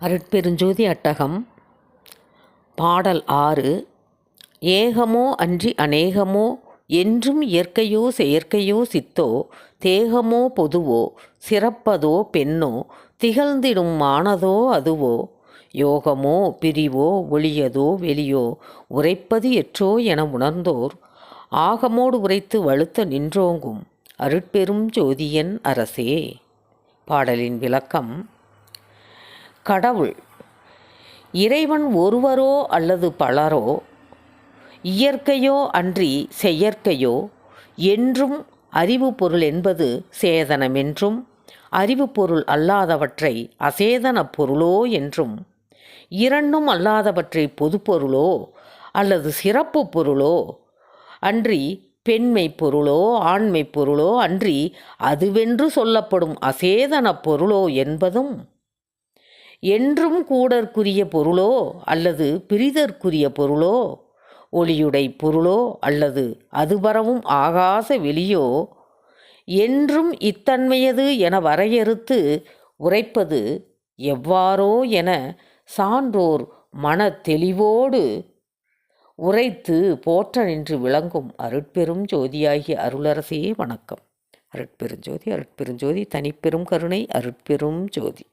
அருட்பெருஞ்சோதி அட்டகம் பாடல் ஆறு ஏகமோ அன்றி அநேகமோ என்றும் இயற்கையோ செயற்கையோ சித்தோ தேகமோ பொதுவோ சிறப்பதோ பெண்ணோ திகழ்ந்திடும் மானதோ அதுவோ யோகமோ பிரிவோ ஒளியதோ வெளியோ உரைப்பது எற்றோ என உணர்ந்தோர் ஆகமோடு உரைத்து வழுத்த நின்றோங்கும் அருட்பெரும் ஜோதியன் அரசே. பாடலின் விளக்கம் கடவுள். இறைவன் ஒருவரோ அல்லது பலரோ இயற்கையோ அன்றி செயற்கையோ என்றும் அறிவு பொருள் என்பது சேதனமென்றும் அறிவு பொருள் அல்லாதவற்றை அசேதன பொருளோ என்றும் இரண்டும் அல்லாதவற்றை பொதுப்பொருளோ அல்லது சிறப்பு பொருளோ அன்றி பெண்மை பொருளோ ஆண்மை பொருளோ அன்றி அதுவென்று சொல்லப்படும் அசேதன பொருளோ என்பதும் என்றும் கூடற்குரிய பொருளோ அல்லது பிரிதற்குரிய பொருளோ? ஒளியுடை பொருளோ அல்லது அதுபரவும் ஆகாச வெளியோ? என்றும் இத்தன்மையது என வரையறுத்து உரைப்பது எவ்வாறோ என சான்றோர் மன தெளிவோடு உரைத்து போற்ற நின்று விளங்கும் அருட்பெரும் ஜோதியாகிய அருளரசே வணக்கம். அருட்பெருஞ்சோதி அருட்பெருஞ்சோதி தனிப்பெரும் கருணை அருட்பெரும் ஜோதி.